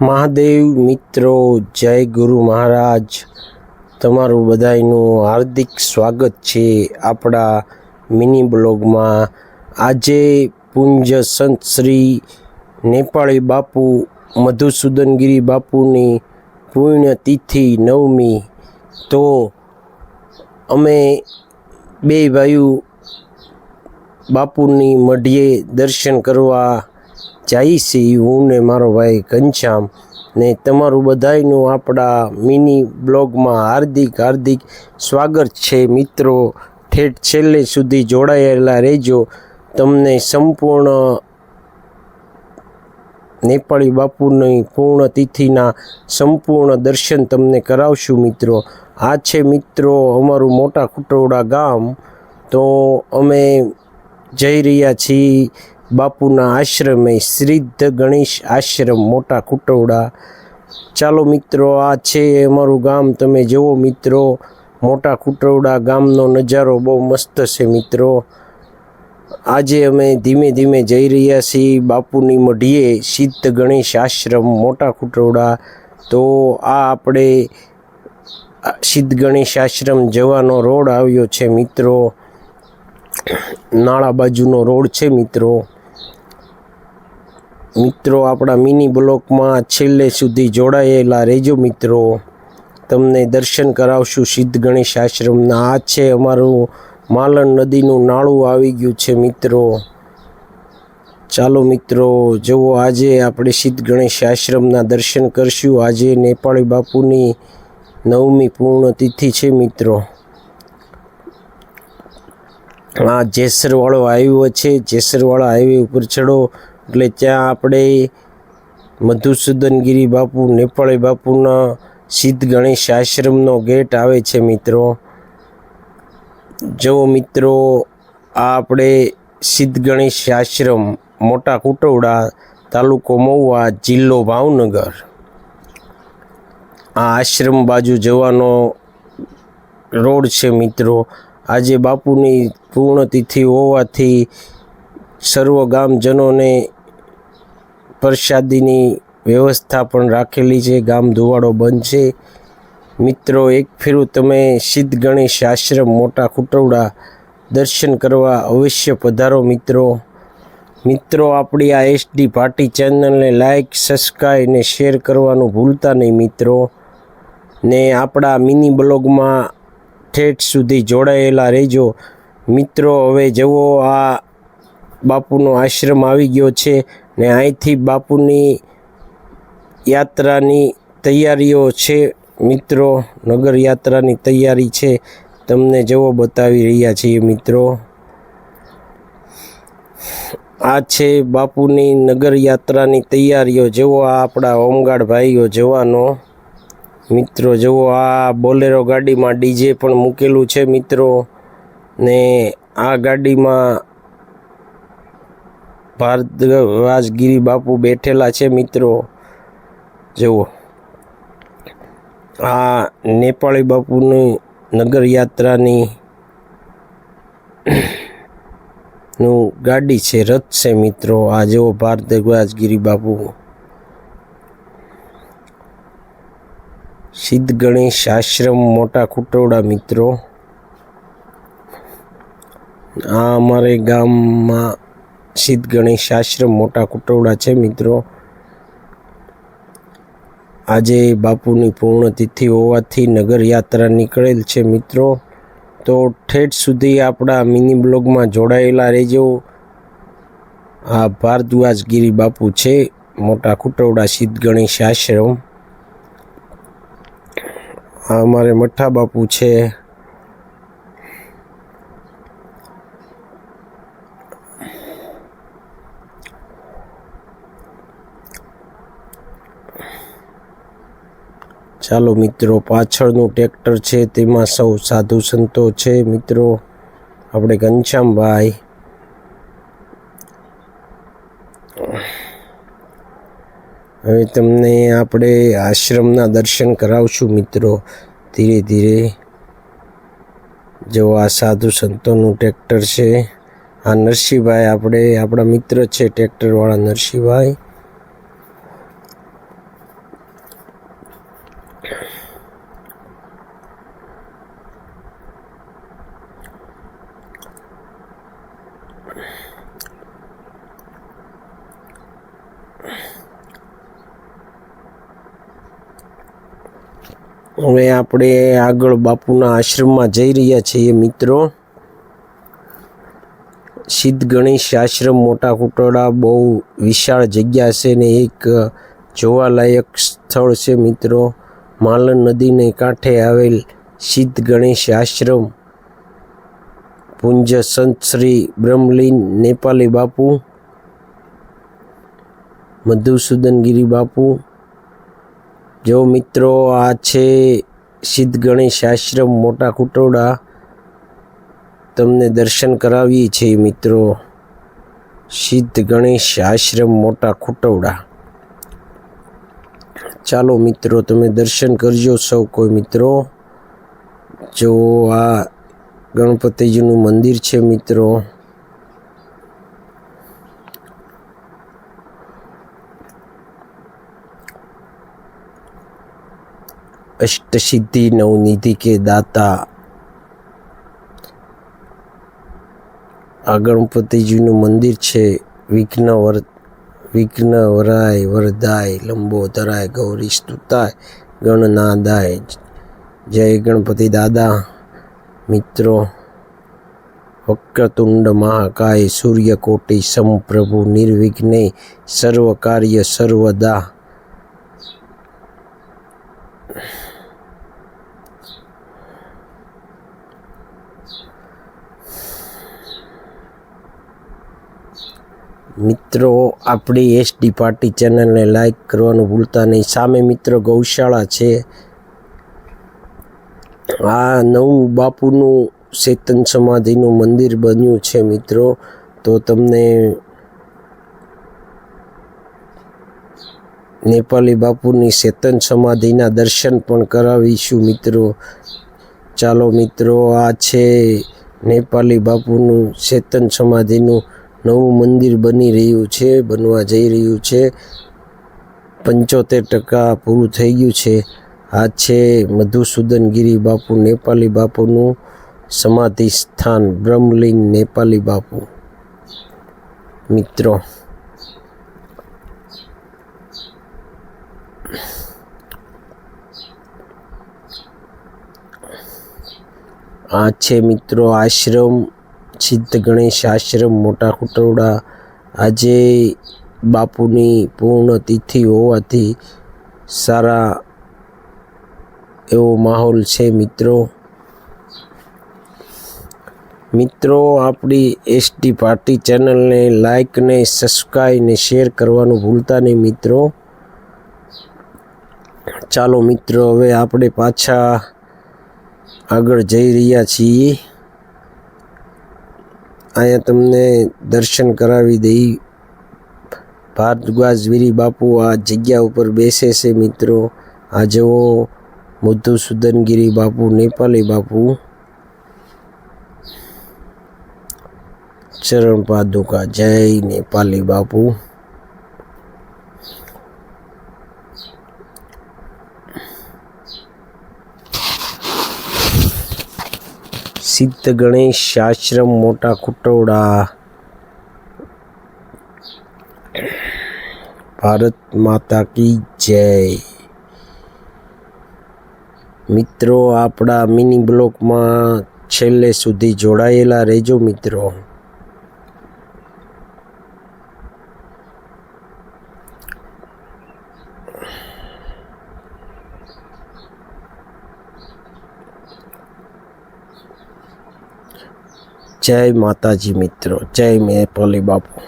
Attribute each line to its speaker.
Speaker 1: મહાદેવ મિત્રો, જય ગુરુ મહારાજ. તમારું બધાયનું હાર્દિક સ્વાગત છે આપણા મિની બ્લોગમાં. આજે પુંજ સંત શ્રી નેપાળી બાપુ મધુસૂદનગીરી બાપુની પુણ્યતિથિ નવમી. તો અમે બે ભાઈઓ બાપુની મઢીએ દર્શન કરવા જઈએ હું ને મારો ભાઈ ઘનશ્યામ ને તમારું બધાયનું આપણા મિની બ્લોગમાં હાર્દિક હાર્દિક સ્વાગત છે. મિત્રો, ઠેઠ છેલ્લે સુધી જોડાયેલા રહેજો. તમને સંપૂર્ણ નેપાળી બાપુની પૂર્ણ તિથિના સંપૂર્ણ દર્શન તમને કરાવશું મિત્રો. આ છે મિત્રો અમારું મોટા કુટોડા ગામ. તો અમે જઈ રહ્યા છીએ બાપુના આશ્રમે સિદ્ધ ગણેશ આશ્રમ, મોટા કુટોડા. ચાલો મિત્રો, આ છે અમારું ગામ. તમે જુઓ મિત્રો, મોટા કુટોડા ગામનો નજારો બહુ મસ્ત છે મિત્રો. આજે અમે ધીમે ધીમે જઈ રહ્યા છીએ બાપુની મઢીએ સિદ્ધ ગણેશ આશ્રમ, મોટા કુટોડા. તો આ આપણે સિદ્ધ ગણેશ આશ્રમ જવાનો રોડ આવ્યો છે મિત્રો. નાળા બાજુનો રોડ છે મિત્રો. મિત્રો, આપણા મિની બ્લોકમાં છેલ્લે સુધી જોડાયેલા રહેજો મિત્રો. તમને દર્શન કરાવશું સિદ્ધ ગણેશ આશ્રમના. આ છે અમારું માલણ નદીનું નાળું આવી ગયું છે મિત્રો. ચાલો મિત્રો, જુઓ, આજે આપણે સિદ્ધ ગણેશ આશ્રમના દર્શન કરશું. આજે નેપાળી બાપુની નવમી પૂર્ણ તિથિ છે મિત્રો. આ જેસરવાળો હાઈવે છે. જેસરવાળા હાઈવે ઉપર ચડો. એટલે ત્યાં આપણે મધુસૂદનગીરી બાપુ, નેપાળી બાપુના સિદ્ધ ગણેશ આશ્રમનો ગેટ આવે છે મિત્રો. જો મિત્રો, આ આપણે સિદ્ધ ગણેશ આશ્રમ, મોટા કુટવડા તાલુકો મહુવા, જિલ્લો ભાવનગર. આ આશ્રમ બાજુ જવાનો રોડ છે મિત્રો. આજે બાપુની પૂર્ણતિથિ હોવાથી સર્વ ગામજનોને પ્રસાદીની વ્યવસ્થા પણ રાખેલી છે. ગામ ધુવાડો બંધ છે. મિત્રો, એક ફેરું તમે સિદ્ધ ગણેશ આશ્રમ મોટા ખુટવડા દર્શન કરવા અવશ્ય પધારો મિત્રો. મિત્રો, આપણી આ એસડી પાર્ટી ચેનલને લાઇક સબસ્ક્રાઈબ ને શેર કરવાનું ભૂલતા નહીં મિત્રો. ને આપણા મિની બ્લોગમાં ઠેઠ સુધી જોડાયેલા રહેજો. મિત્રો, હવે જવો આ બાપુનો આશ્રમ આવી ગયો છે. ને અહીંથી બાપુની યાત્રાની તૈયારીઓ છે. મિત્રો, નગર યાત્રાની તૈયારી છે. તમને જવો બતાવી રહ્યા છીએ મિત્રો. આ છે બાપુની નગર યાત્રાની તૈયારીઓ. જેવો આ આપણા હોમગાર્ડ ભાઈઓ જવાનો. મિત્રો, જુઓ આ બોલેરો ગાડીમાં ડીજે પણ મૂકેલું છે મિત્રો. ને આ ગાડીમાં ભારદ્વાજગીરી બાપુ બેઠેલા છે મિત્રો. જુઓ. આ નેપાળી બાપુની નગર યાત્રાની નું ગાડી છે, રથ છે મિત્રો. આ જેવો ભારદ્વાજગીરી બાપુ. સિદ્ધ ગણેશ આશ્રમ મોટા ખુટોડા મિત્રો. આ અમારે ગામમાં સિદ્ધ ગણેશ આશ્રમ મોટા કુટોડા છે, મિત્રો. આજે બાપુની પૂર્ણતિથિ હોવાથી નગર યાત્રા નીકળેલ છે, મિત્રો. તો ઠેઠ સુધી આપણા મિની બ્લોગમાં જોડાયેલા રહેજો. આ ભારદ્વાજગીરી બાપુ છે, મોટા કુટોડા સિદ્ધ ગણેશ આશ્રમ. અમારે મઠ્ઠા બાપુ છે. ચાલો મિત્રો, પાછળનું ટ્રેક્ટર છે, તેમાં સૌ સાધુ સંતો છે. મિત્રો, આપણે ઘનશ્યામભાઈ. હવે તમને આપણે આશ્રમના દર્શન કરાવશું મિત્રો. ધીરે ધીરે. જો આ સાધુ સંતોનું ટ્રેક્ટર છે. આ નરસિંહભાઈ, આપણે આપણા મિત્ર છે, ટ્રેક્ટરવાળા નરસિંહભાઈ. હવે આપણે આગળ બાપુના આશ્રમમાં જઈ રહ્યા છીએ મિત્રો. સિદ્ધ ગણેશ આશ્રમ મોટા કુટોડા બહુ વિશાળ જગ્યા છે ને એક જોવાલાયક સ્થળ છે મિત્રો. માલણ નદીને કાંઠે આવેલ સિદ્ધ ગણેશ આશ્રમ. પુંજ સંત શ્રી બ્રહ્મલીન નેપાલી બાપુ મધુસૂદન ગિરી બાપુ જો મિત્રો, આ છે સિદ્ધ ગણેશ આશ્રમ મોટા કુટોડા. તમને દર્શન કરાવીએ છીએ મિત્રો. સિદ્ધ ગણેશ આશ્રમ મોટા ખુટવડા ચાલો મિત્રો, તમે દર્શન કરજો સૌ કોઈ મિત્રો. જો આ ગણપતિજીનું મંદિર છે મિત્રો. અષ્ટસિદ્ધિ નવનિધિ કે દાતા. આ ગણપતિજીનું મંદિર છે. વિઘ્ન વર, વિઘ્ન વરાય, વરદાય લંબો ધરાય ગૌરી સ્તુતાય, ગણનાદાય. જય ગણપતિ દાદા. મિત્રો, વક્રતુંડ મહાકાય, સૂર્યકોટી સમપ્રભુ નિર્વિઘ્ને સર્વ કાર્ય સર્વદા. મિત્રો, આપણી એસડી પાર્ટી ચેનલને લાઈક કરવાનું ભૂલતા નહીં. સામે મિત્રો ગૌશાળા છે. આ નવું બાપુનું ચેતન સમાધિનું મંદિર બન્યું છે મિત્રો. તો તમને નેપાળી બાપુની ચેતન સમાધિના દર્શન પણ કરાવીશું મિત્રો. ચાલો મિત્રો, આ છે નેપાલી બાપુનું ચેતન સમાધિનું નવું મંદિર બની રહ્યું છે, બનવા જઈ રહ્યું છે. પંચોતેર ટકા પૂરું થઈ ગયું છે. આ છે મધુસૂદનગીરી બાપુ, નેપાલી બાપુનું સમાધિ સ્થાન, બ્રહ્મલિંગ નેપાલી બાપુ. મિત્રો આ છે મિત્રો આશ્રમ, સિદ્ધ ગણેશ આશ્રમ, મોટા કુટરડા આજે બાપુની પૂર્ણ તિથિ હોવાથી સારા એવો માહોલ છે મિત્રો. મિત્રો, આપણી એસટી પાર્ટી ચેનલને લાઈક ને સબસ્ક્રાઈબ ને શેર કરવાનું ભૂલતા નહીં મિત્રો. ચાલો મિત્રો, હવે આપણે પાછા આગળ જઈ રહ્યા છીએ. અહીંયા તમને દર્શન કરાવી દઈ. ભારદ્વાજ વીરી બાપુ આ જગ્યા ઉપર બેસે છે મિત્રો. આ જેવો મધુસૂદનગીરી બાપુ, નેપાલી બાપુ. ચરણ પાદુકા જય નેપાલી બાપુ. સિદ્ધ ગણેશ આશ્રમ મોટા કુટોડા ભારત માતા કી જય. મિત્રો, આપણા મિની બ્લોકમાં છેલ્લે સુધી જોડાયેલા રહેજો મિત્રો. જય માતાજી મિત્રો જય મેપલી બાપુ